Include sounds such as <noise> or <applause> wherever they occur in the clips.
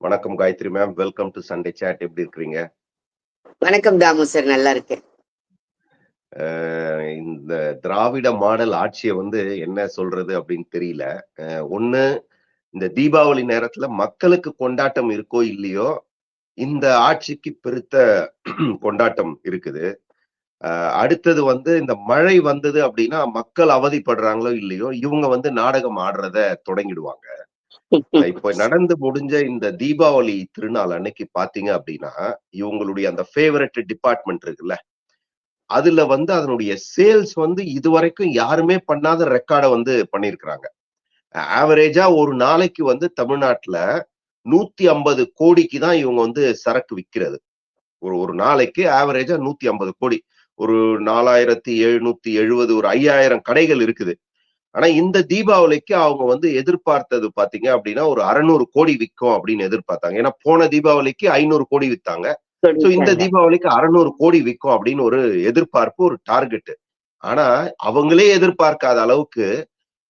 வணக்கம் Gayathri ma'am welcome to Sunday chat எப்படி இருக்கிறீங்க? வணக்கம் தாமு சார் நல்லா இருக்கேன். அஹ் இந்த திராவிட மாடல் ஆட்சியை வந்து என்ன சொல்றது அப்படின்னு தெரியல. ஒண்ணு இந்த தீபாவளி நேரத்துல மக்களுக்கு கொண்டாட்டம் இருக்கோ இல்லையோ இந்த ஆட்சிக்கு பெருத்த <clears throat> கொண்டாட்டம் இருக்குது. அடுத்தது வந்து இந்த மழை வந்தது அப்படின்னா மக்கள் அவதிப்படுறாங்களோ இல்லையோ இவங்க வந்து நாடகம் ஆடுறத தொடங்கிடுவாங்க. இப்போ <laughs> நடந்து முடிஞ்ச இந்த தீபாவளி திருநாள் அன்னைக்கு பாத்தீங்க அப்படின்னா இவங்களுடைய அந்த ஃபேவரட் டிபார்ட்மெண்ட் இருக்குல்ல. அதுல வந்து அதனுடைய சேல்ஸ் வந்து இதுவரைக்கும் யாருமே பண்ணாத ரெக்கார்டை வந்து பண்ணிருக்கிறாங்க. ஆவரேஜா ஒரு நாளைக்கு வந்து தமிழ்நாட்டுல நூத்தி ஐம்பது கோடிக்கு தான் இவங்க வந்து சரக்கு விற்கிறது ஒரு ஒரு நாளைக்கு ஆவரேஜா நூத்தி ஐம்பது கோடி. ஒரு நாலாயிரத்தி எழுநூத்தி எழுபது ஒரு ஐயாயிரம் கடைகள் இருக்குது. ஆனா இந்த தீபாவளிக்கு அவங்க வந்து எதிர்பார்த்தது பாத்தீங்க அப்படின்னா ஒரு அறுநூறு கோடி விற்கும் அப்படின்னு எதிர்பார்த்தாங்க. ஏன்னா போன தீபாவளிக்கு ஐநூறு கோடி வித்தாங்க. சோ இந்த தீபாவளிக்கு அறுநூறு கோடி விற்கும் அப்படின்னு ஒரு எதிர்பார்ப்பு ஒரு டார்கெட் ஆனா அவங்களே எதிர்பார்க்காத அளவுக்கு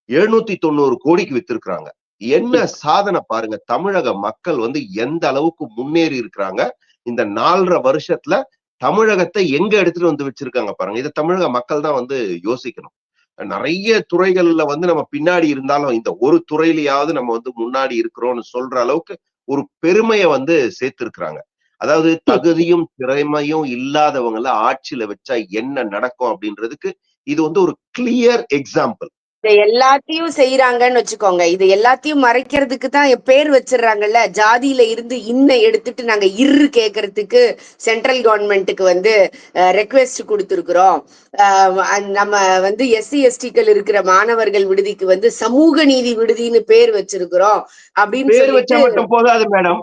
எழுநூத்தி தொண்ணூறு கோடிக்கு வித்திருக்கிறாங்க. என்ன சாதனை பாருங்க. தமிழக மக்கள் வந்து எந்த அளவுக்கு முன்னேறி இருக்கிறாங்க? இந்த நாலரை வருஷத்துல தமிழகத்தை எங்க எடுத்துட்டு வந்து வச்சிருக்காங்க பாருங்க. இதை தமிழக மக்கள் தான் வந்து யோசிக்கணும். நிறைய துறைகள்ல வந்து நம்ம பின்னாடி இருந்தாலும் இந்த ஒரு துறையிலயாவது நம்ம வந்து முன்னாடி இருக்கிறோம்னு சொல்ற அளவுக்கு ஒரு பெருமையை வந்து சேர்த்திருக்கிறாங்க. அதாவது தகுதியும் திறமையும் இல்லாதவங்கள ஆட்சியில வச்சா என்ன நடக்கும் அப்படின்றதுக்கு இது வந்து ஒரு கிளியர் எக்ஸாம்பிள் இதை எல்லாத்தையும் செய்யறாங்கன்னு வச்சுக்கோங்க. இது எல்லாத்தையும் மறைக்கிறதுக்கு தான் பேர் வச்சிடுறாங்கல்ல. ஜாதியில இருந்து இன்ன எடுத்துட்டு நாங்க இரு கேட்கறதுக்கு சென்ட்ரல் கவர்மெண்ட்டுக்கு வந்து ரெக்வெஸ்ட் கொடுத்துருக்குறோம். நம்ம வந்து எஸ்சி எஸ்டிக்கள் இருக்கிற மாணவர்கள் விடுதிக்கு வந்து சமூக நீதி விடுதின்னு பேர் வச்சிருக்கிறோம். அப்படின்னு பேர் வச்சா மட்டும் போதாது மேடம்.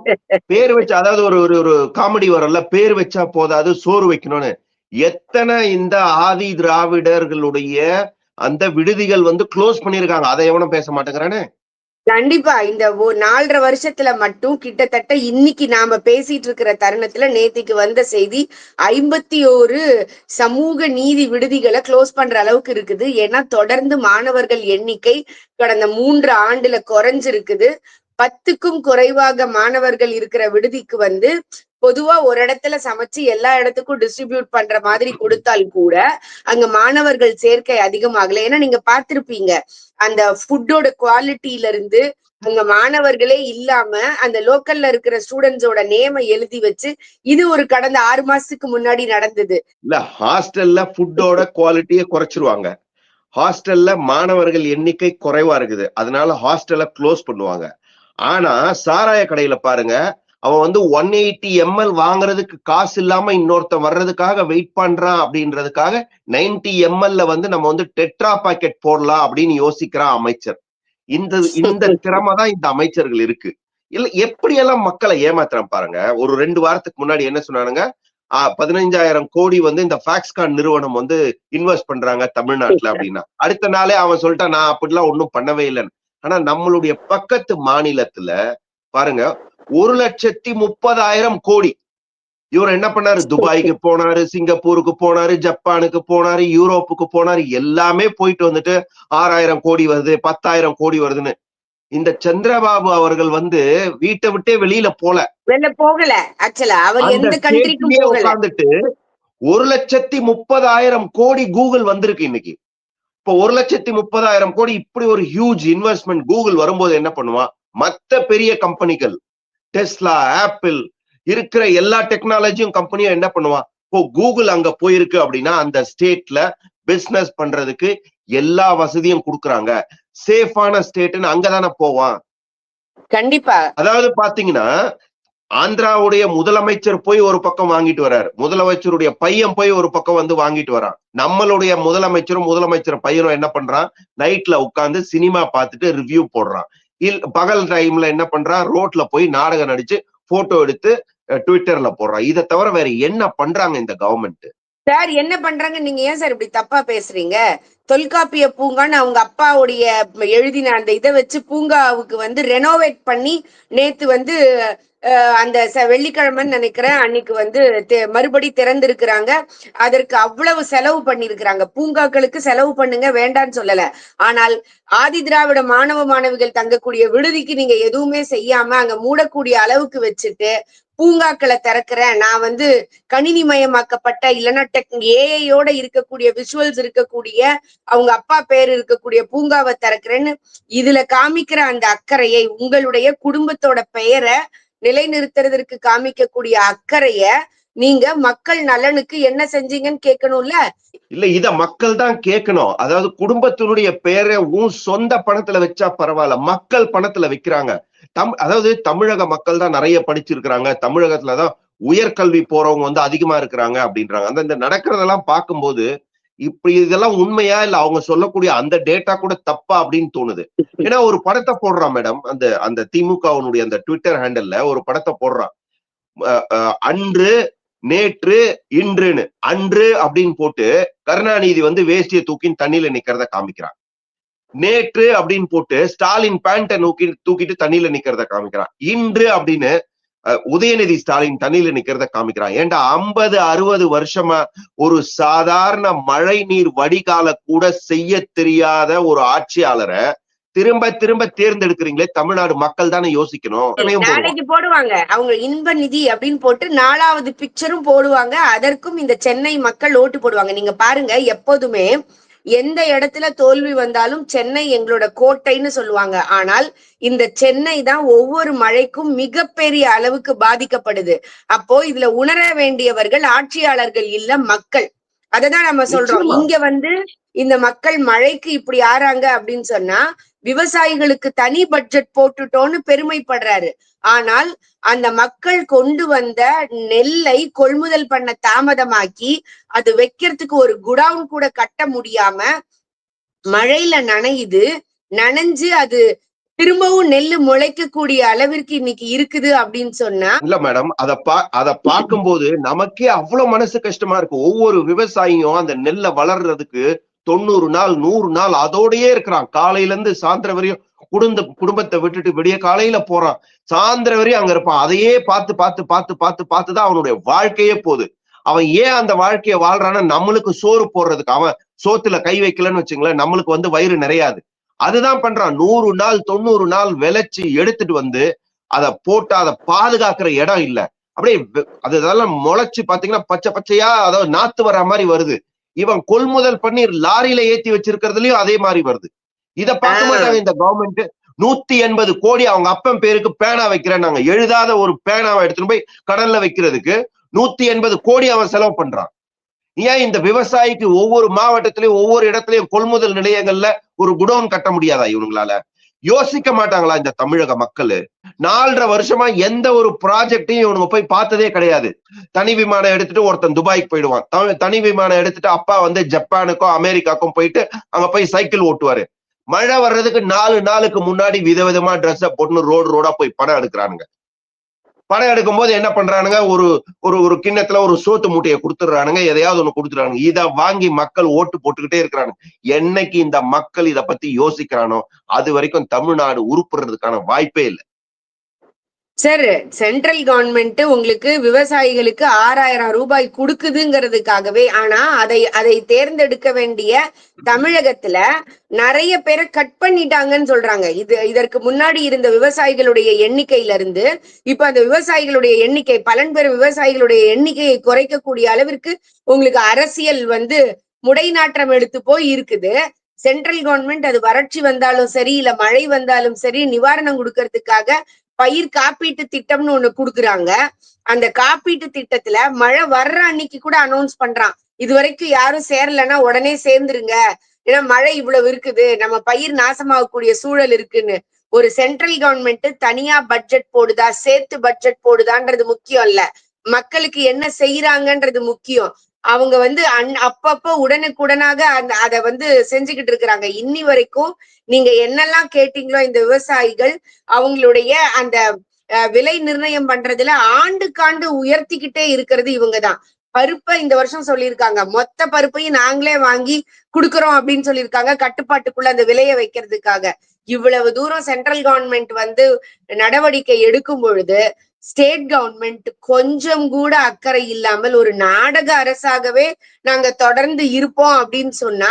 பேர் வச்சா அதாவது ஒரு ஒரு ஒரு காமெடி வரல பேர் வச்சா போதாது சோறு வைக்கணும்னு. எத்தனை இந்த ஆதி திராவிடர்களுடைய அந்த விடுதிகள் வந்து க்ளோஸ் பண்ணிருக்காங்க. அதை எவனும் பேச மாட்டேங்கிறானே? கண்டிப்பா. இந்த நாலரை வருஷத்துல மட்டும் கிட்டத்தட்ட இன்னைக்கு நாம பேசிட்டு இருக்கிற தருணத்துல நேத்திக்கு வந்த செய்தி ஐம்பத்தி ஒரு சமூக நீதி விடுதிகளை க்ளோஸ் பண்ற அளவுக்கு இருக்குது. ஏன்னா தொடர்ந்து மாணவர்கள் எண்ணிக்கை கடந்த மூன்று ஆண்டுல குறைஞ்சிருக்குது. பத்துக்கும் குறைவாக மாணவர்கள் இருக்கிற விடுதிக்கு வந்து பொதுவா ஒரு இடத்துல சமைச்சு எல்லா இடத்துக்கும் டிஸ்ட்ரிபியூட் பண்ற மாதிரி கொடுத்தால் கூட அங்க மாணவர்கள் சேர்க்கை அதிகமாகல. ஏன்னா நீங்க பார்த்திருப்பீங்க அந்த ஃபுட்டோட குவாலிட்டியில இருந்து அங்க மாணவர்களே இல்லாம அந்த லோக்கல்ல இருக்கிற ஸ்டூடெண்ட்ஸோட நேம எழுதி வச்சு இது ஒரு கடந்த ஆறு மாசத்துக்கு முன்னாடி நடந்தது. இல்ல ஹாஸ்டல்ல ஃபுட்டோட குவாலிட்டியை குறைச்சிருவாங்க. ஹாஸ்டல்ல மாணவர்கள் எண்ணிக்கை குறைவா இருக்குது. அதனால ஹாஸ்டல்ல க்ளோஸ் பண்ணுவாங்க. ஆனா சாராய கடையில பாருங்க அவன் வந்து ஒன் எயிட்டி எம்எல் வாங்குறதுக்கு காசு இல்லாம இன்னொருத்தன் வர்றதுக்காக வெயிட் பண்றான் அப்படின்றதுக்காக நைன்டி எம்எல்ல வந்து நம்ம வந்து டெட்ரா பாக்கெட் போடலாம் அப்படின்னு யோசிக்கிறான் அமைச்சர். இந்த இந்த திறமை தான் இந்த அமைச்சர்கள் இருக்கு. இல்ல எப்படியெல்லாம் மக்களை ஏமாத்துறான் பாருங்க. ஒரு ரெண்டு வாரத்துக்கு முன்னாடி என்ன சொன்னானுங்க? பதினைஞ்சாயிரம் கோடி வந்து இந்த பாக்ஸ்கான் நிறுவனம் வந்து இன்வெஸ்ட் பண்றாங்க தமிழ்நாட்டுல அப்படின்னா. அடுத்த நாளே அவன் சொல்லிட்டான் நான் அப்படிலாம் ஒன்றும் பண்ணவே இல்லைன்னு. ஆனா நம்மளுடைய பக்கத்து மாநிலத்துல பாருங்க ஒரு லட்சத்தி முப்பதாயிரம் கோடி. இவர் என்ன பண்ணாரு? துபாய்க்கு போனாரு சிங்கப்பூருக்கு போனாரு ஜப்பானுக்கு போனாரு யூரோப்புக்கு போனாரு எல்லாமே போயிட்டு வந்துட்டு ஆறாயிரம் கோடி வருது பத்தாயிரம் கோடி வருதுன்னு. இந்த சந்திரபாபு அவர்கள் வந்து வீட்டை விட்டே வெளியில போல. வெளில போகல ஆக்சுவலா அவர் எந்த கண்ட்ரிக்கும் போகல. உட்கார்ந்துட்டு ஒரு லட்சத்தி முப்பதாயிரம் கோடி கூகுள் வந்திருக்கு இன்னைக்கு. இப்போ ஒரு லட்சத்தி முப்பதாயிரம் கோடி இப்படி ஒரு ஹியூஜ் இன்வெஸ்ட்மெண்ட் கூகுள் வரும்போது என்ன பண்ணுவான் மத்த பெரிய கம்பெனிகள் டெஸ்லா ஆப்பிள் இருக்கிற எல்லா டெக்னாலஜியும் கம்பெனியும் என்ன பண்ணுவான்? இப்போ கூகுள் அங்க போயிருக்கு அப்படின்னா அந்த ஸ்டேட்ல பிசினஸ் பண்றதுக்கு எல்லா வசதியும் கொடுக்குறாங்க. சேஃபான ஸ்டேட்னு அங்கதானே போவான். கண்டிப்பா. அதாவது பாத்தீங்கன்னா ஆந்திராவுடைய முதலமைச்சர் போய் ஒரு பக்கம் வாங்கிட்டு வர்றாரு. முதலமைச்சருடைய பையன் போய் ஒரு பக்கம் வந்து வாங்கிட்டு வரான். நம்மளுடைய முதலமைச்சரும் முதலமைச்சர் பையனும் என்ன பண்றான்? நைட்ல உட்காந்து சினிமா பார்த்துட்டு ரிவ்யூ போடுறான். இல் பகல் டைம்ல என்ன பண்றா? ரோட்ல போய் நாடகம் நடிச்சு போட்டோ எடுத்து ட்விட்டர்ல போடுறான் இதை தவிர வேற என்ன பண்றாங்க இந்த கவர்மெண்ட் சார் என்ன பண்றாங்க? நீங்க ஏன் சார் இப்படி தப்பா பேசுறீங்க? தொல்காப்பிய பூங்கான்னு அவங்க அப்பாவுடைய எழுதின அந்த இதை வச்சு பூங்காவுக்கு வந்து ரெனோவேட் பண்ணி நேத்து வந்து அந்த வெள்ளிக்கிழமைன்னு நினைக்கிறேன் அன்னைக்கு வந்து மறுபடி திறந்திருக்கிறாங்க. அதற்கு அவ்வளவு செலவு பண்ணிருக்கிறாங்க. பூங்காக்களுக்கு செலவு பண்ணுங்க வேண்டான்னு சொல்லல. ஆனால் ஆதி திராவிட மாணவ மாணவிகள் தங்கக்கூடிய விடுதிக்கு நீங்க எதுவுமே செய்யாம அங்க மூடக்கூடிய அளவுக்கு வச்சுட்டு பூங்காக்களை திறக்கிறேன் நான் வந்து கணினி மயமாக்கப்பட்ட இல்லைன்னா டெக் ஏஐயோட இருக்கக்கூடிய விஷுவல்ஸ் இருக்கக்கூடிய அவங்க அப்பா பேர் இருக்கக்கூடிய பூங்காவை திறக்கிறேன்னு இதுல காமிக்கிற அந்த அக்கறையை உங்களுடைய குடும்பத்தோட பெயரை நிலைநிறுத்துறதற்கு காமிக்கக்கூடிய அக்கறைய நீங்க மக்கள் நலனுக்கு என்ன செஞ்சீங்கன்னு கேட்கணும்ல? இல்ல இத மக்கள் தான் கேட்கணும். அதாவது குடும்பத்தினுடைய பேரை உன் சொந்த பணத்துல வச்சா பரவாயில்ல மக்கள் பணத்துல வைக்கிறாங்க. தம் அதாவது தமிழக மக்கள் தான் நிறைய படிச்சிருக்கிறாங்க. தமிழகத்துலதான் உயர்கல்வி போறவங்க வந்து அதிகமா இருக்கிறாங்க அப்படின்றாங்க. அந்த இந்த நடக்கிறதெல்லாம் பார்க்கும்போது இப்படி இதெல்லாம் உண்மையா இல்ல அவங்க சொல்லக்கூடிய அந்த டேட்டா கூட தப்பா அப்படின்னு தோணுது. ஏன்னா ஒரு படத்தை போடுறான் மேடம் அந்த அந்த திமுகவினுடைய அந்த ட்விட்டர் ஹேண்டல்ல ஒரு படத்தை போடுறான். அஹ் அன்று நேற்று இன்றுன்னு. அன்று அப்படின்னு போட்டு கருணாநிதி வந்து வேஷ்டியை தூக்கின்னு தண்ணியில நிக்கிறத காமிக்கிறான். நேற்று அப்படின்னு போட்டு ஸ்டாலின் பேண்ட்டை நோக்கி தூக்கிட்டு தண்ணியில நிக்கிறத காமிக்கிறான். இன்று அப்படின்னு உதயநிதி ஸ்டாலின் தண்ணியில நிக்கிறத காமிக்கிறான். ஏன்டா ஐம்பது அறுபது வருஷமா ஒரு சாதாரண மழை நீர் வடிகால கூட செய்ய தெரியாத ஒரு ஆட்சியாளரை திரும்ப திரும்ப தேர்ந்தெடுக்கிறீங்களே தமிழ்நாடு மக்கள் தானே யோசிக்கணும். நாளைக்கு போடுவாங்க. அவங்க இன்ப நிதி அப்படின்னு போட்டு நாலாவது பிக்சரும் போடுவாங்க. அதற்கும் இந்த சென்னை மக்கள் ஓட்டு போடுவாங்க. நீங்க பாருங்க எப்போதுமே எந்த இடத்துல தோல்வி வந்தாலும் சென்னை எங்களோட கோட்டைன்னு சொல்லுவாங்க. ஆனால் இந்த சென்னை தான் ஒவ்வொரு மழைக்கும் மிகப்பெரிய அளவுக்கு பாதிக்கப்படுது. அப்போ இதுல உணர வேண்டியவர்கள் ஆட்சியாளர்கள் இல்ல மக்கள். அததான் நம்ம சொல்றோம். இங்க வந்து இந்த மக்கள் மழைக்கு இப்படி ஆறாங்க அப்படின்னு சொன்னா விவசாயிகளுக்கு தனி பட்ஜெட் போட்டுட்டோன்னு பெருமைப்படுறாரு. ஆனால் அந்த மக்கள் கொண்டு வந்த நெல்லை கொள்முதல் பண்ண தாமதமாக்கி அது வைக்கிறதுக்கு ஒரு குடவுன் கூட கட்ட முடியாம மழையில நனையுது. நனைஞ்சு அது திரும்பவும் நெல்லு முளைக்கக்கூடிய அளவிற்கு இன்னைக்கு இருக்குது அப்படின்னு சொன்னா இல்ல மேடம் அத பா அத பார்க்கும்போது நமக்கே அவ்வளவு மனசு கஷ்டமா இருக்கு. ஒவ்வொரு விவசாயியும் அந்த நெல்லை வளர்றதுக்கு தொண்ணூறு நாள் நூறு நாள் அதோடயே இருக்கிறான். காலையில இருந்து சாயந்தரம் வரையும் குடும்ப குடும்பத்தை விட்டுட்டு விடிய காலையில போறான். சாயந்தரம் வரையும் அங்க இருப்பான். அதையே பார்த்து பார்த்து பார்த்து பார்த்து பார்த்து தான் அவனுடைய வாழ்க்கையே போகுது. அவன் ஏன் அந்த வாழ்க்கைய வாழ்றான்னா நம்மளுக்கு சோறு போடுறதுக்கு. அவன் சோத்துல கை வைக்கலன்னு வச்சுங்களேன் நம்மளுக்கு வந்து வயிறு நிறையாது. அதுதான் பண்றான். நூறு நாள் தொண்ணூறு நாள் விளைச்சு எடுத்துட்டு வந்து அதை போட்டு அதை பாதுகாக்கிற இடம் இல்ல. அப்படியே அது இதெல்லாம் முளைச்சு பாத்தீங்கன்னா பச்சை பச்சையா அதாவது நாத்து வர மாதிரி வருது. இவன் கொள்முதல் பண்ணி லாரியில ஏத்தி வச்சிருக்கிறதுலயும் அதே மாதிரி வருது. இத பார்க்க மாட்டாங்க இந்த கவர்மெண்ட் நூத்தி எண்பது கோடி அவங்க அப்பன் பேருக்கு பேனா வைக்கிறேன்னாங்க. எழுதாத ஒரு பேனாவை எடுத்துட்டு போய் கடல்ல வைக்கிறதுக்கு நூத்தி எண்பது கோடி அவன் செலவு பண்றான். ஏன் இந்த விவசாயிக்கு ஒவ்வொரு மாவட்டத்திலயும் ஒவ்வொரு இடத்துலயும் கொள்முதல் நிலையங்கள்ல ஒரு குடோன் கட்ட முடியாதா இவனுங்களால யோசிக்க மாட்டாங்களா இந்த தமிழக மக்கள்? நாலரை வருஷமா எந்த ஒரு ப்ராஜெக்டையும் இவனுங்க போய் பார்த்ததே கிடையாது. தனி விமானம் எடுத்துட்டு ஒருத்தன் துபாய்க்கு போயிடுவான். தனி விமானம் எடுத்துட்டு அப்பா வந்து ஜப்பானுக்கும் அமெரிக்காக்கும் போயிட்டு அங்க போய் சைக்கிள் ஓட்டுவாரு. மழை வர்றதுக்கு நாலு நாளுக்கு முன்னாடி விதவிதமா ட்ரெஸ்ஸ போட்டு ரோடு ரோடா போய் படம் எடுக்கிறானுங்க. படம் எடுக்கும் போது என்ன பண்றானுங்க? ஒரு ஒரு ஒரு கிண்ணத்துல ஒரு சோத்து மூட்டையை கொடுத்துடுறானுங்க. எதையாவது ஒண்ணு கொடுத்துறானுங்க இதை வாங்கி மக்கள் ஓட்டு போட்டுக்கிட்டே இருக்கிறானுங்க. என்னைக்கு இந்த மக்கள் இத பத்தி யோசிக்கிறானோ அது வரைக்கும் தமிழ்நாடு உருப்புறதுக்கான வாய்ப்பே இல்லை. சார் சென்ட்ரல் கவர்மெண்ட் உங்களுக்கு விவசாயிகளுக்கு ஆறாயிரம் ரூபாய் கொடுக்குதுங்கிறதுக்காகவே ஆனா அதை அதை தேர்ந்தெடுக்க வேண்டிய தமிழகத்துல நிறைய பேரை கட் பண்ணிட்டாங்கன்னு சொல்றாங்க. இது இதற்கு முன்னாடி இருந்த விவசாயிகளுடைய எண்ணிக்கையில இருந்து இப்ப அந்த விவசாயிகளுடைய எண்ணிக்கை பலன் பெறும் விவசாயிகளுடைய எண்ணிக்கையை குறைக்கக்கூடிய அளவிற்கு உங்களுக்கு அரசியல் வந்து முடைநாற்றம் எடுத்து போய் இருக்குது. சென்ட்ரல் கவர்மெண்ட் அது வறட்சி வந்தாலும் சரி இல்ல மழை வந்தாலும் சரி நிவாரணம் கொடுக்கறதுக்காக பயிர் காப்பீட்டு திட்டம்னு ஒண்ணு குடுக்குறாங்க. அந்த காப்பீட்டு திட்டத்துல மழை வர்ற அன்னைக்கு கூட அனௌன்ஸ் பண்றான். இது வரைக்கும் யாரும் சேரலன்னா உடனே சேர்ந்துருங்க. ஏன்னா மழை இவ்வளவு இருக்குது. நம்ம பயிர் நாசமாகக்கூடிய சூழல் இருக்குன்னு. ஒரு சென்ட்ரல் கவர்மெண்ட் தனியா பட்ஜெட் போடுதா சேர்த்து பட்ஜெட் போடுதான்றது முக்கியம் இல்ல. மக்களுக்கு என்ன செய்யறாங்கன்றது முக்கியம். அவங்க வந்து அன் அப்பப்போ உடனுக்குடனாக அந்த அதை வந்து செஞ்சுக்கிட்டு இருக்கிறாங்க. இன்னி வரைக்கும் நீங்க என்னெல்லாம் கேட்டீங்களோ இந்த விவசாயிகள் அவங்களுடைய அந்த அஹ், விலை நிர்ணயம் பண்றதுல ஆண்டுக்காண்டு உயர்த்திக்கிட்டே இருக்கிறது இவங்கதான் பருப்பை இந்த வருஷம் சொல்லியிருக்காங்க. மொத்த பருப்பையும் நாங்களே வாங்கி குடுக்கறோம் அப்படின்னு சொல்லியிருக்காங்க. கட்டுப்பாட்டுக்குள்ள அந்த விலையை வைக்கிறதுக்காக. இவ்வளவு தூரம் சென்ட்ரல் கவர்மெண்ட் வந்து நடவடிக்கை எடுக்கும் பொழுது ஸ்டேட் கவர்மெண்ட் கொஞ்சம் கூட அக்கறை இல்லாமல் ஒரு நாடக அரசாகவே நாங்க தொடர்ந்து இருப்போம் அப்படின்னு சொன்னா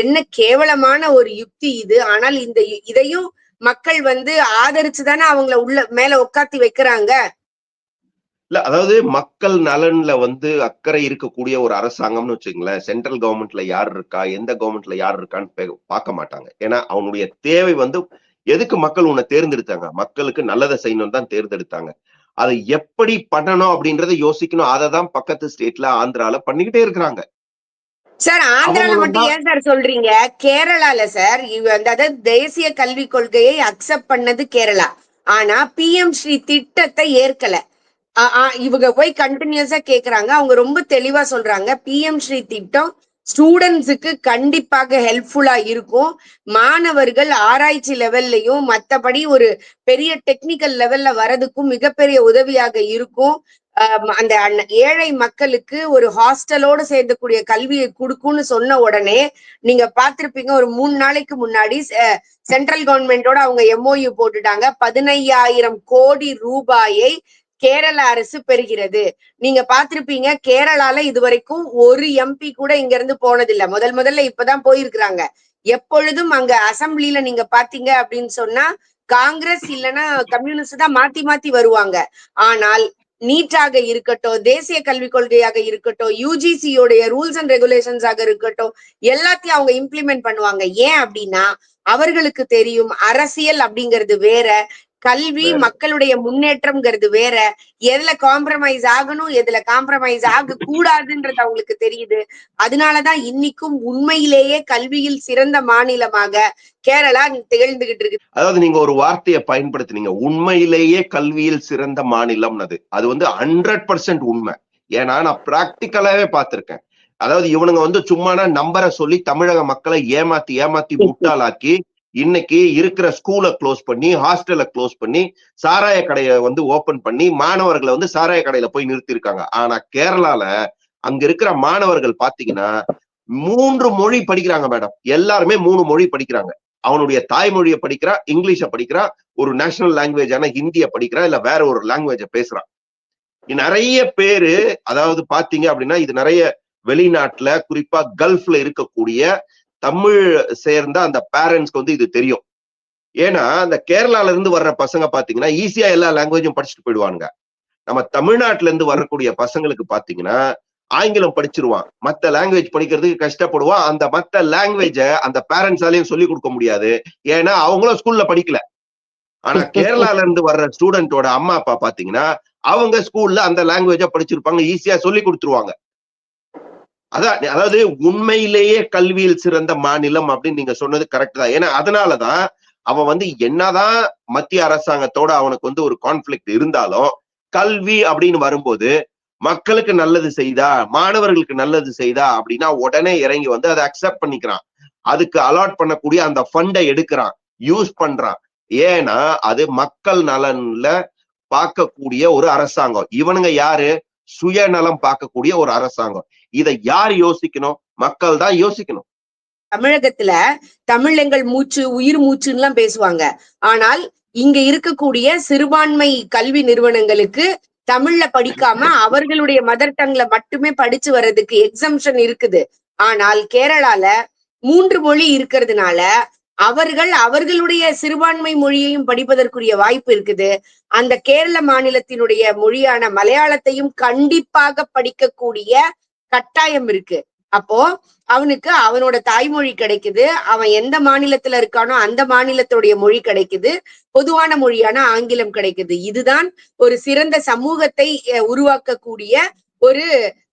என்ன கேவலமான ஒரு யுக்தி இது. ஆனால் இந்த இதையும் மக்கள் வந்து ஆதரிச்சு தானே அவங்கள உள்ள மேல உட்காத்தி வைக்கிறாங்க. இல்ல அதாவது மக்கள் நலன்ல வந்து அக்கறை இருக்கக்கூடிய ஒரு அரசாங்கம்னு வச்சுங்களேன் சென்ட்ரல் கவர்மெண்ட்ல யார் இருக்கா எந்த கவர்மெண்ட்ல யார் இருக்கான்னு பார்க்க மாட்டாங்க. ஏன்னா அவனுடைய தேவை வந்து எதுக்கு மக்கள் உன்னை தேர்ந்தெடுத்தாங்க? மக்களுக்கு நல்லதை செய்யணும் தான் தேர்ந்தெடுத்தாங்க. அதை எப்படி பண்ணணும் அப்படின்றத யோசிக்கணும். அதை தான் பக்கத்து ஸ்டேட்ல ஆந்திரால பண்ணிக்கிட்டே இருக்கிறாங்க. சார் ஆந்திரால மட்டும் ஏன் சார் சொல்றீங்க? கேரளால சார் அதாவது தேசிய கல்விக் கொள்கையை அக்செப்ட் பண்ணது கேரளா. ஆனா பிஎம் ஸ்ரீ திட்டத்தை ஏற்கல. இவங்க போய் கண்டினியூஸா கேக்குறாங்க. அவங்க ரொம்ப தெளிவா சொல்றாங்க. பிஎம் ஸ்ரீ திட்டம் ஸ்டூடெண்ட்ஸுக்கு கண்டிப்பாக ஹெல்ப்ஃபுல்லா இருக்கும். மாணவர்கள் ஆராய்ச்சி லெவல்லையும் மத்தபடி ஒரு பெரிய டெக்னிக்கல் லெவல்ல வரதுக்கும் மிகப்பெரிய உதவியாக இருக்கும். அந்த ஏழை மக்களுக்கு ஒரு ஹாஸ்டலோட சேர்ந்தக்கூடிய கல்வியை கொடுக்கும்னு சொன்ன உடனே நீங்க பார்த்திருப்பீங்க ஒரு மூணு நாளைக்கு முன்னாடி சென்ட்ரல் கவர்மெண்டோட அவங்க எம்ஓயு போட்டுட்டாங்க. பதினையாயிரம் கோடி ரூபாயை கேரள அரசு பெறுகிறது. நீங்க பாத்திருப்பீங்க கேரளால இதுவரைக்கும் ஒரு எம்பி கூட இங்க இருந்து போனதில்லை. முதல் முதல்ல இப்பதான் போயிருக்கிறாங்க. எப்பொழுதும் அங்க அசம்பிளில நீங்க பாத்தீங்க அப்படின்னு சொன்னா காங்கிரஸ் இல்லைன்னா கம்யூனிஸ்ட் தான் மாத்தி மாத்தி வருவாங்க. ஆனால் நீட்டாக இருக்கட்டும் தேசிய கல்விக் கொள்கையாக இருக்கட்டும் யூஜிசியோடைய ரூல்ஸ் அண்ட் ரெகுலேஷன்ஸாக இருக்கட்டும் எல்லாத்தையும் அவங்க இம்ப்ளிமெண்ட் பண்ணுவாங்க. ஏன் அப்படின்னா அவர்களுக்கு தெரியும் அரசியல் அப்படிங்கிறது வேற கல்வி. மக்களுடைய முன்னேற்றம்ங்கிறது வேற. எதுல காம்ப்ரமைஸ் ஆகணும் எதுல காம்ப்ரமைஸ் ஆக கூடாதுன்றது அவங்களுக்கு தெரியுது. அதனாலதான் இன்னைக்கும் உண்மையிலேயே கல்வியில் சிறந்த மாநிலமாக கேரளா திகழ்ந்துகிட்டு இருக்கு. அதாவது நீங்க ஒரு வார்த்தையை பயன்படுத்தினீங்க. உண்மையிலேயே கல்வியில் சிறந்த மாநிலம் அது. அது வந்து ஹண்ட்ரட் பர்சன்ட் உண்மை. ஏன்னா நான் பிராக்டிக்கலாவே பார்த்திருக்கேன். அதாவது இவனுங்க வந்து சும்மானா நம்பரை சொல்லி தமிழக மக்களை ஏமாத்தி ஏமாத்தி <laughs> முட்டாளாக்கி இன்னைக்கு இருக்கிற ஸ்கூலை க்ளோஸ் பண்ணி ஹாஸ்டலை க்ளோஸ் பண்ணி சாராய கடையை வந்து ஓபன் பண்ணி மாணவர்களை வந்து சாராய கடையில போய் நிறுத்திருக்காங்க ஆனா கேரளால அங்க இருக்கிற மாணவர்கள் பாத்தீங்கன்னா மூன்று மொழி படிக்கிறாங்க மேடம் எல்லாருமே மூணு மொழி படிக்கிறாங்க. அவனுடைய தாய்மொழியை படிக்கிறா இங்கிலீஷ படிக்கிறா ஒரு நேஷனல் லாங்குவேஜான ஹிந்திய படிக்கிறா இல்ல வேற ஒரு லாங்குவேஜ பேசுறான் நிறைய பேரு அதாவது பாத்தீங்க அப்படின்னா இது நிறைய வெளிநாட்டுல குறிப்பா கல்ஃப்ல இருக்கக்கூடிய தமிழ் சேர்ந்த அந்த பேரண்ட்ஸ்க்கு வந்து இது தெரியும். ஏன்னா அந்த கேரளால இருந்து வர்ற பசங்க பாத்தீங்கன்னா ஈஸியா எல்லா லாங்குவேஜும் படிச்சுட்டு போயிடுவானுங்க. நம்ம தமிழ்நாட்டுல இருந்து வரக்கூடிய பசங்களுக்கு பாத்தீங்கன்னா ஆங்கிலம் படிச்சிருவான். மத்த லாங்குவேஜ் படிக்கிறதுக்கு கஷ்டப்படுவான். அந்த மத்த லாங்குவேஜ அந்த பேரண்ட்ஸாலையும் சொல்லி கொடுக்க முடியாது. ஏன்னா அவங்களும் ஸ்கூல்ல படிக்கல. ஆனா <laughs> கேரளால இருந்து வர்ற ஸ்டூடெண்டோட அம்மா அப்பா பாத்தீங்கன்னா அவங்க ஸ்கூல்ல அந்த லாங்குவேஜ படிச்சிருப்பாங்க. ஈஸியா சொல்லி கொடுத்துருவாங்க. அதான் அதாவது உண்மையிலேயே கல்வியில் சிறந்த மாநிலம் அப்படின்னு நீங்க சொன்னது கரெக்ட் தான். ஏன்னா அதனாலதான் அவன் வந்து என்னதான் மத்திய அரசாங்கத்தோட அவனுக்கு வந்து ஒரு கான்ஃபிளிக்ட் இருந்தாலும் கல்வி அப்படின்னு வரும்போது மக்களுக்கு நல்லது செய்தா மாணவர்களுக்கு நல்லது செய்தா அப்படின்னா உடனே இறங்கி வந்து அதை அக்செப்ட் பண்ணிக்கிறான். அதுக்கு அலாட் பண்ணக்கூடிய அந்த ஃபண்டை எடுக்கிறான். யூஸ் பண்றான். ஏன்னா அது மக்கள் நலன்ல பார்க்கக்கூடிய ஒரு அரசாங்கம். இவனுங்க யாரு? சுயநலம் பார்க்கக்கூடிய ஒரு அரசாங்கம். இதை யார் யோசிக்கணும்? மக்கள் தான் யோசிக்கணும். தமிழகத்துல தமிழ் எங்கள் மூச்சு உயிர் மூச்சுன்னு எல்லாம் பேசுவாங்க. ஆனால் இங்க இருக்கக்கூடிய சிறுபான்மை கல்வி நிறுவனங்களுக்கு தமிழ்ல படிக்காம அவர்களுடைய மதர் டங்ல மட்டுமே படிச்சு வர்றதுக்கு எக்ஸம்ஷன் இருக்குது. ஆனால் கேரளால மூன்று மொழி இருக்கிறதுனால அவர்கள் அவர்களுடைய சிறுபான்மை மொழியையும் படிப்பதற்குரிய வாய்ப்பு இருக்குது. அந்த கேரள மாநிலத்தினுடைய மொழியான மலையாளத்தையும் கண்டிப்பாக படிக்கக்கூடிய கட்டாயம் இருக்கு. அப்போ அவனுக்கு அவனோட தாய்மொழி கிடைக்குது அவன் எந்த மாநிலத்துல இருக்கானோ அந்த மாநிலத்துடைய மொழி கிடைக்குது பொதுவான மொழியான ஆங்கிலம் கிடைக்குது. இதுதான் ஒரு சிறந்த சமூகத்தை உருவாக்கக்கூடிய ஒரு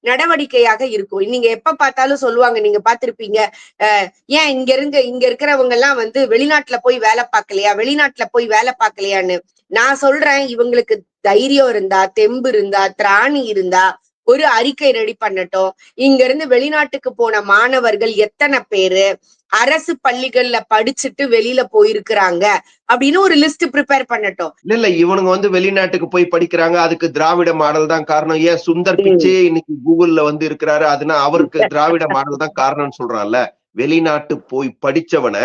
நடவடிக்கையாக இருக்கும். நீங்க எப்ப பார்த்தாலும் சொல்லுவாங்க நீங்க பாத்திருப்பீங்க அஹ், ஏன் இங்க இருங்க இங்க இருக்கிறவங்க எல்லாம் வந்து வெளிநாட்டுல போய் வேலை பார்க்கலையா வெளிநாட்டுல போய் வேலை பார்க்கலையான்னு. நான் சொல்றேன் இவங்களுக்கு தைரியம் இருந்தா தெம்பு இருந்தா திராணி இருந்தா ஒரு அறிக்கை ரெடி பண்ணட்டும். இங்க இருந்து வெளிநாட்டுக்கு போன மாணவர்கள் எத்தனை பேரு? அரசு பள்ளிகள்ல படிச்சுட்டு வெளியில போயிருக்கிறாங்க. அப்படின்னு ஒரு லிஸ்ட் ப்ரிப்பேர் பண்ணட்டும். இல்ல இல்ல இவனுங்க வந்து வெளிநாட்டுக்கு போய் படிக்கிறாங்க. அதுக்கு திராவிட மாடல் தான் காரணம். ஏன் சுந்தர். பிச்சே இன்னைக்கு கூகுள்ல வந்து இருக்கிறாரு. அதுனா அவருக்கு <laughs> திராவிட மாடல் தான் காரணம்னு சொல்றான்ல. வெளிநாட்டு போய் படிச்சவன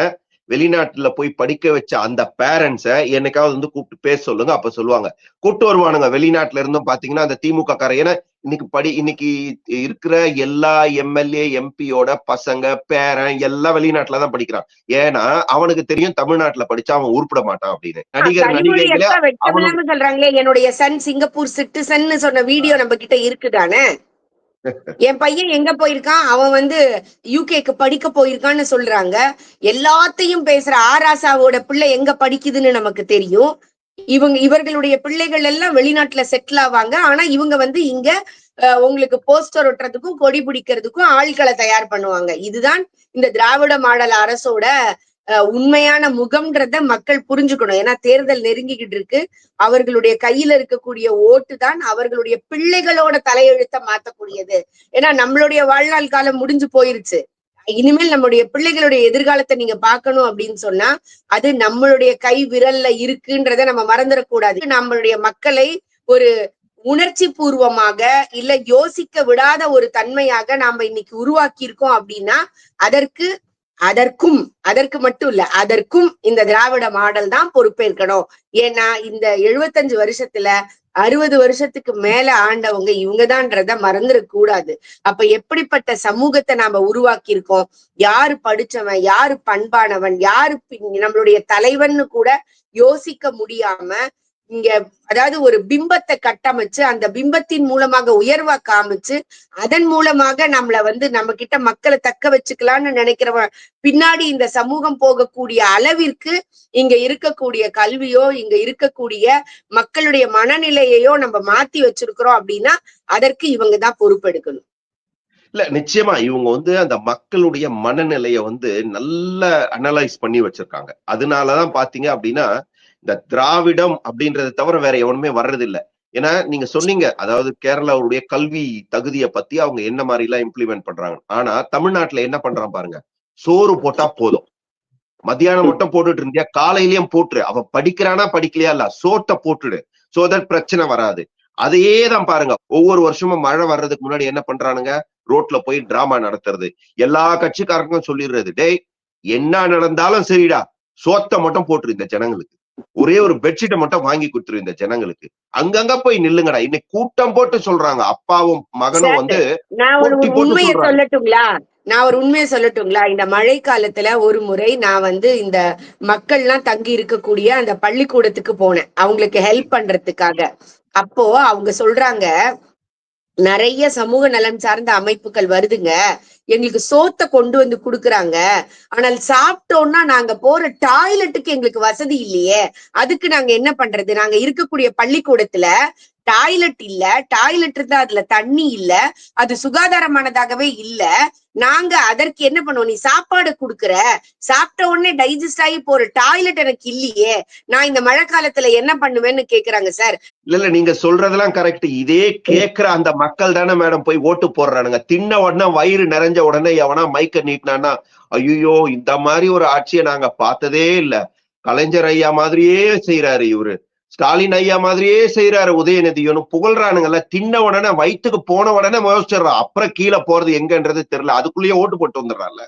வெளிநாட்டுல போய் படிக்க வச்ச அந்த பேரண்ட்ஸ என்னைக்காவது வந்து கூப்பிட்டு பேச சொல்லுங்க அப்ப சொல்லுவாங்க. கூப்பிட்டு வருவானுங்க. வெளிநாட்டுல இருந்தும் பாத்தீங்கன்னா அந்த திமுக கார ஏன்னா இன்னைக்கு படி இன்னைக்கு இருக்கிற எல்லா எம்எல்ஏ எம்பியோட பசங்க பேரன் எல்லாம் வெளிநாட்டுல தான் படிக்கிறான். ஏன்னா அவனுக்கு தெரியும் தமிழ்நாட்டுல படிச்சா அவன் உருப்பிட மாட்டான் அப்படின்னு. நடிகர் நடிகைகளே சொல்றாங்களே என்னுடைய சன் சிங்கப்பூர் சிட்டிசன் சொன்ன வீடியோ நம்ம கிட்ட இருக்குதானே? என் பையன் எங்க போயிருக்கான்? அவன் வந்து யூகேக்கு படிக்க போயிருக்கான்னு சொல்றாங்க. எல்லாத்தையும் பேசுற ஆராசாவோட பிள்ளை எங்க படிக்குதுன்னு நமக்கு தெரியும். இவங்க இவர்களுடைய பிள்ளைகள் எல்லாம் வெளிநாட்டுல செட்டில் ஆவாங்க. ஆனா இவங்க வந்து இங்க உங்களுக்கு போஸ்டர் ஒட்டுறதுக்கும் கொடி பிடிக்கிறதுக்கும் ஆட்களை தயார் பண்ணுவாங்க. இதுதான் இந்த திராவிட மாடல் அரசோட உண்மையான முகம்ன்றத மக்கள் புரிஞ்சுக்கணும். ஏன்னா தேர்தல் நெருங்கிக்கிட்டு இருக்கு. அவர்களுடைய கையில இருக்கக்கூடிய ஓட்டு தான் அவர்களுடைய பிள்ளைகளோட தலையெழுத்த மாத்தக்கூடியது. ஏன்னா நம்மளுடைய வாழ்நாள் காலம் முடிஞ்சு போயிருச்சு. இனிமேல் நம்மளுடைய பிள்ளைகளுடைய எதிர்காலத்தை நீங்க பாக்கணும் அப்படின்னு சொன்னா அது நம்மளுடைய கை விரல்ல இருக்குன்றத நம்ம மறந்துடக்கூடாது. நம்மளுடைய மக்களை ஒரு உணர்ச்சி பூர்வமாக இல்ல யோசிக்க விடாத ஒரு தன்மையாக நாம இன்னைக்கு உருவாக்கி இருக்கோம் அப்படின்னா அதற்கு அதற்கும் அதற்கு மட்டும் இல்ல அதற்கும் இந்த திராவிட மாடல் தான் பொறுப்பேற்கணும். ஏன்னா இந்த எழுபத்தஞ்சு வருஷத்துல அறுபது வருஷத்துக்கு மேல ஆண்டவங்க இவங்கதான்றத மறந்துடக்கூடாது அப்ப எப்படிப்பட்ட சமூகத்தை நாம உருவாக்கி இருக்கோம் யாரு படிச்சவன் யாரு பண்பானவன் யாரு நம்மளுடைய தலைவன்னு கூட யோசிக்க முடியாம இங்க அதாவது ஒரு பிம்பத்தை கட்டமைச்சு அந்த பிம்பத்தின் மூலமாக உயர்வா காமிச்சு அதன் மூலமாக நம்மள வந்து நம்ம கிட்ட மக்களை தக்க வச்சுக்கலாம்னு நினைக்கிறவன் பின்னாடி இந்த சமூகம் போகக்கூடிய அளவிற்கு இங்க இருக்கக்கூடிய கல்வியோ இங்க இருக்கக்கூடிய மக்களுடைய மனநிலையையோ நம்ம மாத்தி வச்சிருக்கிறோம் அப்படின்னா அதற்கு இவங்க தான் பொறுப்பெடுக்கணும். இல்ல நிச்சயமா இவங்க வந்து அந்த மக்களுடைய மனநிலைய வந்து நல்ல அனலைஸ் பண்ணி வச்சிருக்காங்க. அதனாலதான் பாத்தீங்க அப்படின்னா இந்த திராவிடம் அப்படின்றத தவிர வேற எவனுமே வர்றதில்ல. ஏன்னா நீங்க சொன்னீங்க அதாவது கேரளாவுடைய கல்வி தகுதியை பத்தி அவங்க என்ன மாதிரி எல்லாம் இம்ப்ளிமெண்ட் பண்றாங்க. ஆனா தமிழ்நாட்டுல என்ன பண்றான் பாருங்க சோறு போட்டா போதும். மத்தியானம் மட்டும் போட்டுட்டு இருந்தியா காலையிலயும் போட்டுரு. அவன் படிக்கிறானா படிக்கலையா இல்ல சோத்தை போட்டுடு. சோ தட் பிரச்சனை வராது. அதையே தான் பாருங்க ஒவ்வொரு வருஷமும் மழை வர்றதுக்கு முன்னாடி என்ன பண்றானுங்க? ரோட்ல போய் டிராமா நடத்துறது. எல்லா கட்சிக்காரங்களும் சொல்லிடுறது டேய் என்ன நடந்தாலும் சரிடா சோத்தை மட்டும் போட்டுரு இந்த ஜனங்களுக்கு. ஒரே ஒரு பெட்ஷீட்டை மட்டும் வாங்கி கொடுத்துரு இந்த ஜனங்களுக்கு. அங்கங்க போய் நில்லுங்கடா. இன்னைக்கு கூட்டம் போட்டு சொல்றாங்க. அப்பாவும் மகனும் வந்து நான் ஒரு உண்மையை. சொல்லட்டுங்களா? நான் ஒரு உண்மையை சொல்லட்டுங்களா? இந்த மழை காலத்துல ஒரு முறை நான் வந்து இந்த மக்கள்லாம் தங்கி இருக்கக்கூடிய அந்த பள்ளிக்கூடத்துக்கு போனேன். அவங்களுக்கு ஹெல்ப் பண்றதுக்காக. அப்போ அவங்க சொல்றாங்க நிறைய சமூக நலன் சார்ந்த அமைப்புகள் வருதுங்க. எங்களுக்கு சோத்தை கொண்டு வந்து குடுக்குறாங்க. ஆனால் சாப்பிட்டோம்னா நாங்க போற டாய்லெட்டுக்கு எங்களுக்கு வசதி இல்லையே. அதுக்கு நாங்க என்ன பண்றது? நாங்க இருக்கக்கூடிய பள்ளிக்கூடத்துல டாய்லெட் இல்ல டாய்லெட் இருந்தா அதுல தண்ணி இல்ல அது சுகாதாரமானதாகவே இல்ல. நாங்க அதற்கு என்ன பண்ணுவோம்? நீ சாப்பாடு குடுக்குற சாப்பிட்ட உடனே டைஜஸ்ட் ஆகி போற டாய்லெட் எனக்கு இல்லையே. நான் இந்த மழை காலத்துல என்ன பண்ணுவேன்னு கேக்குறாங்க சார்? இல்ல இல்ல நீங்க சொல்றதெல்லாம் கரெக்ட் இதே கேக்குற அந்த மக்கள் தானே மேடம் போய் ஓட்டு போடுறானுங்க. தின்ன உடனே வயிறு நிறைஞ்ச உடனே எவனா மைக்க நீட்டினானா ஐயோ இந்த மாதிரி ஒரு ஆட்சியை நாங்க பார்த்ததே இல்ல. கலைஞர் ஐயா மாதிரியே செய்யறாரு இவரு. ஸ்டாலின் ஐயா மாதிரியே செய்யறாரு உதயநிதியும். புகழ்றானுங்கல்ல தின்ன உடனே வயிற்றுக்கு போன உடனே முயற்சிடுறான் அப்புறம் கீழே போறது எங்கன்றது தெரியல. அதுக்குள்ளேயே ஓட்டு போட்டு வந்துடுறான்ல.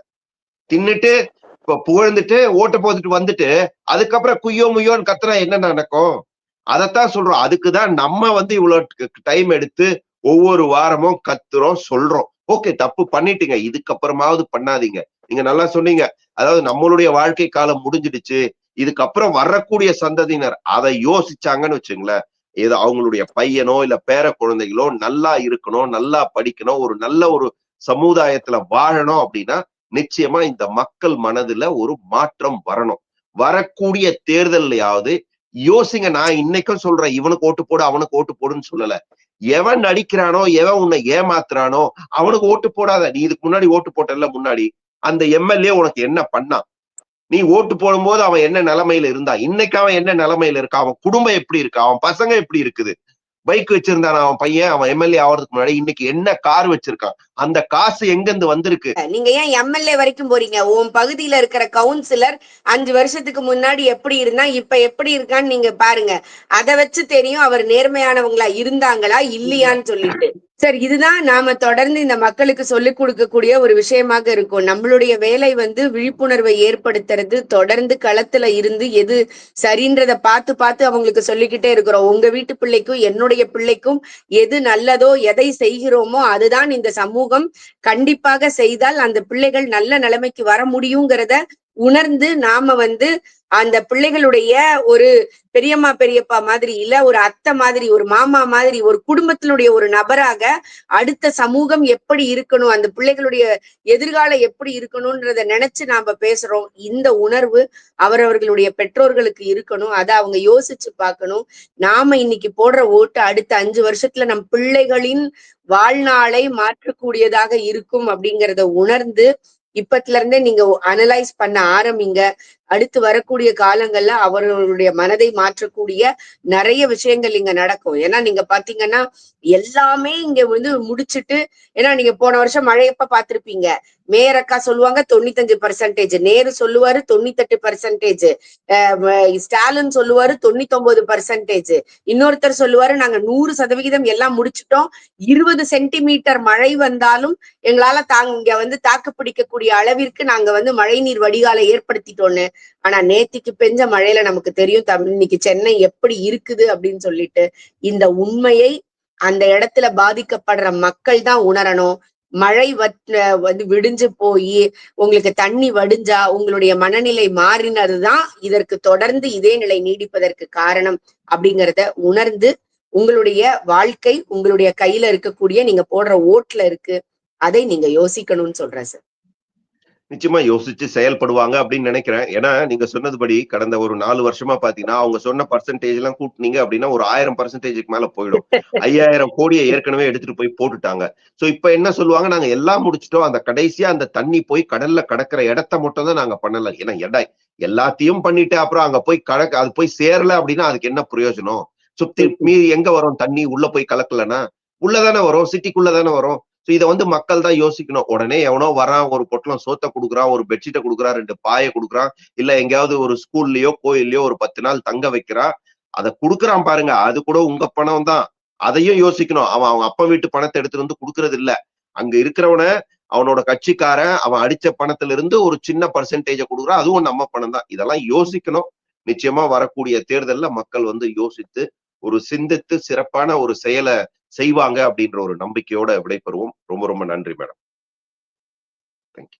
தின்னுட்டு இப்ப புகழ்ந்துட்டு ஓட்டு போட்டுட்டு வந்துட்டு அதுக்கப்புறம் குய்யோ முய்யோன்னு கத்துனா என்ன நடக்கும்? அதைத்தான் சொல்றோம். அதுக்குதான் நம்ம வந்து இவ்வளவு டைம் எடுத்து ஒவ்வொரு வாரமும் கத்துறோம் சொல்றோம். ஓகே தப்பு பண்ணிட்டீங்க. இதுக்கப்புறமாவது பண்ணாதீங்க. நீங்க நல்லா சொன்னீங்க. அதாவது நம்மளுடைய வாழ்க்கை காலம் முடிஞ்சிடுச்சு. இதுக்கப்புறம் வரக்கூடிய சந்ததியினர் அதை யோசிச்சாங்கன்னு வச்சுங்களேன். ஏதோ அவங்களுடைய பையனோ இல்ல பேர குழந்தைகளோ நல்லா இருக்கணும் நல்லா படிக்கணும் ஒரு நல்ல ஒரு சமுதாயத்துல வாழணும் அப்படின்னா நிச்சயமா இந்த மக்கள் மனதுல ஒரு மாற்றம் வரணும். வரக்கூடிய தேர்தல்லையாவது யோசிங்க நான் இன்னைக்கும் சொல்றேன் இவனுக்கு ஓட்டு போடு அவனுக்கு ஓட்டு போடுன்னு சொல்லல. எவன் நடிக்கிறானோ எவன் உன்னை ஏமாத்துறானோ அவனுக்கு ஓட்டு போடாத. நீ இதுக்கு முன்னாடி ஓட்டு போட்டல முன்னாடி அந்த எம்எல்ஏ உனக்கு என்ன பண்ணான்? நீ ஓட்டு போடும்போது அவன் என்ன நிலைமையில இருந்தா? இன்னைக்கு அவன் என்ன நிலைமையில இருக்கா? அவன் குடும்பம் எப்படி இருக்கு? அவன் பசங்க எப்படி இருக்குது? பைக் வச்சிருந்தான் அவன் பையன்? அவன் எம்எல்ஏ ஆவறதுக்கு முன்னாடி இன்னைக்கு என்ன கார் வச்சிருக்கான்? அந்த காசு எங்க இருந்து வந்திருக்கு நீங்க ஏன் எம்எல்ஏ வரைக்கும் போறீங்க? உன் பகுதியில இருக்கிற கவுன்சிலர் அஞ்சு வருஷத்துக்கு முன்னாடி எப்படி இருந்தா இப்ப எப்படி இருக்கான்னு நீங்க பாருங்க. அதை வச்சு தெரியும் அவர் நேர்மையானவங்களா இருந்தாங்களா இல்லையான்னு சொல்லிட்டு. சார் இதுதான் நாம தொடர்ந்து இந்த மக்களுக்கு சொல்லிக் கொடுக்கக்கூடிய ஒரு விஷயமாக இருக்கும். நம்மளுடைய வேலை வந்து விழிப்புணர்வை ஏற்படுத்துறது தொடர்ந்து களத்துல இருந்து எது சரின்றத பார்த்து பார்த்து அவங்களுக்கு சொல்லிக்கிட்டே இருக்கிறோம். உங்க வீட்டு பிள்ளைக்கும் என்னுடைய பிள்ளைக்கும் எது நல்லதோ எதை செய்கிறோமோ அதுதான் இந்த சமூகம் கண்டிப்பாக செய்தால் அந்த பிள்ளைகள் நல்ல நிலைமைக்கு வர முடியுங்கிறத உணர்ந்து நாம வந்து அந்த பிள்ளைகளுடைய ஒரு பெரியம்மா பெரியப்பா மாதிரி இல்ல ஒரு அத்தை மாதிரி ஒரு மாமா மாதிரி ஒரு குடும்பத்தினுடைய ஒரு நபராக அடுத்த சமூகம் எப்படி இருக்கணும் அந்த பிள்ளைகளுடைய எதிர்காலம் எப்படி இருக்கணும்ன்றத நினைச்சு நாம பேசுறோம். இந்த உணர்வு அவரவர்களுடைய பெற்றோர்களுக்கு இருக்கணும். அதை அவங்க யோசிச்சு பார்க்கணும். நாம இன்னைக்கு போடுற ஓட்டு அடுத்த அஞ்சு வருஷத்துல நம் பிள்ளைகளின் வாழ்நாளை மாற்றக்கூடியதாக இருக்கும் அப்படிங்கிறத உணர்ந்து இப்பத்துல இருந்தே நீங்க அனலைஸ் பண்ண ஆரம்பிங்க. அடுத்து வரக்கூடிய காலங்கள்ல அவர்களுடைய மனதை மாற்றக்கூடிய நிறைய விஷயங்கள் இங்க நடக்கும். ஏன்னா நீங்க பாத்தீங்கன்னா எல்லாமே இங்க வந்து முடிச்சிட்டு ஏன்னா நீங்க போன வருஷம் மழையப்ப பார்த்திருப்பீங்க மேயரக்கா சொல்லுவாங்க தொண்ணூத்தஞ்சு பர்சன்டேஜ் நேரு சொல்லுவாரு தொண்ணூத்தெட்டு பர்சன்டேஜ் ஸ்டாலின் சொல்லுவாரு தொண்ணூத்தொன்பது பர்சன்டேஜ் இன்னொருத்தர் சொல்லுவாரு நாங்க நூறு சதவிகிதம் எல்லாம் முடிச்சிட்டோம். இருபது சென்டிமீட்டர் மழை வந்தாலும் எங்களால தாங்க இங்க வந்து தாக்கு பிடிக்கக்கூடிய அளவிற்கு நாங்க வந்து மழைநீர் வடிகாலை ஏற்படுத்திட்டோன்னு ஆனா நேத்திக்கு பெஞ்ச மழையில நமக்கு தெரியும் தமிழ் இன்னைக்கு சென்னை எப்படி இருக்குது அப்படின்னு சொல்லிட்டு இந்த உண்மையை அந்த இடத்துல பாதிக்கப்படுற மக்கள் தான் உணரணும். மழை வந்து விடிஞ்சு போய் உங்களுக்கு தண்ணி வடிஞ்சா உங்களுடைய மனநிலை மாறினதுதான் இதற்கு தொடர்ந்து இதே நிலை நீடிப்பதற்கு காரணம் அப்படிங்கிறத உணர்ந்து உங்களுடைய வாழ்க்கை உங்களுடைய கையில இருக்கக்கூடிய நீங்க போடுற ஓட்டுல இருக்கு. அதை நீங்க யோசிக்கணும்னு சொல்றேன் சார். நிச்சயமா யோசிச்சு செயல்படுவாங்க அப்படின்னு நினைக்கிறேன். ஏன்னா நீங்க சொன்னதுபடி கடந்த ஒரு நாலு வருஷமா பாத்தீங்கன்னா அவங்க சொன்ன பர்சன்டேஜ் எல்லாம் கூட்டினீங்க அப்படின்னா ஒரு ஆயிரம் பர்சன்டேஜுக்கு மேல போயிடும். <laughs> ஐயாயிரம் கோடியை ஏற்கனவே எடுத்துட்டு போய் போட்டுட்டாங்க. சோ இப்ப என்ன சொல்லுவாங்க? நாங்க எல்லாம் முடிச்சிட்டோம். அந்த கடைசியா அந்த தண்ணி போய் கடல்ல கடக்கிற இடத்த மட்டும் தான் நாங்க பண்ணல. ஏன்னா எடை. எல்லாத்தையும் பண்ணிட்டு அப்புறம் அங்க போய் கடக்க அது போய் சேரல அப்படின்னா அதுக்கு என்ன பிரயோஜனம்? சுத்தி மீறி எங்க வரும்? தண்ணி உள்ள போய் கலக்கலன்னா உள்ளதானே வரும்? சிட்டிக்குள்ள தானே வரும்? ஸோ இதை வந்து மக்கள் தான் யோசிக்கணும். உடனே எவனோ வரான் ஒரு பொட்டலம் சோத்தை கொடுக்குறான் ஒரு பெட்ஷீட்டை கொடுக்குறான் ரெண்டு பாயை கொடுக்குறான் இல்லை எங்கேயாவது ஒரு ஸ்கூல்லையோ கோயில்லையோ ஒரு பத்து நாள் தங்க வைக்கிறான். அதை கொடுக்குறான் பாருங்க. அது கூட உங்க பணம் தான். அதையும் யோசிக்கணும். அவன் அவன் அப்பா வீட்டு பணத்தை எடுத்துட்டு வந்து கொடுக்கறது இல்ல. அங்க இருக்கிறவன அவனோட கட்சிக்காரன் அவன் அடிச்ச பணத்துல இருந்து ஒரு சின்ன பர்சன்டேஜ கொடுக்குறான். அதுவும் நம்ம பணம் தான். இதெல்லாம் யோசிக்கணும். நிச்சயமா வரக்கூடிய தேர்தல்ல மக்கள் வந்து யோசித்து ஒரு சிந்தித்து சிறப்பான ஒரு செயலை செய்வாங்க அப்படின்ற ஒரு நம்பிக்கையோட விடைபெறுவோம். ரொம்ப ரொம்ப நன்றி மேடம். தேங்க்யூ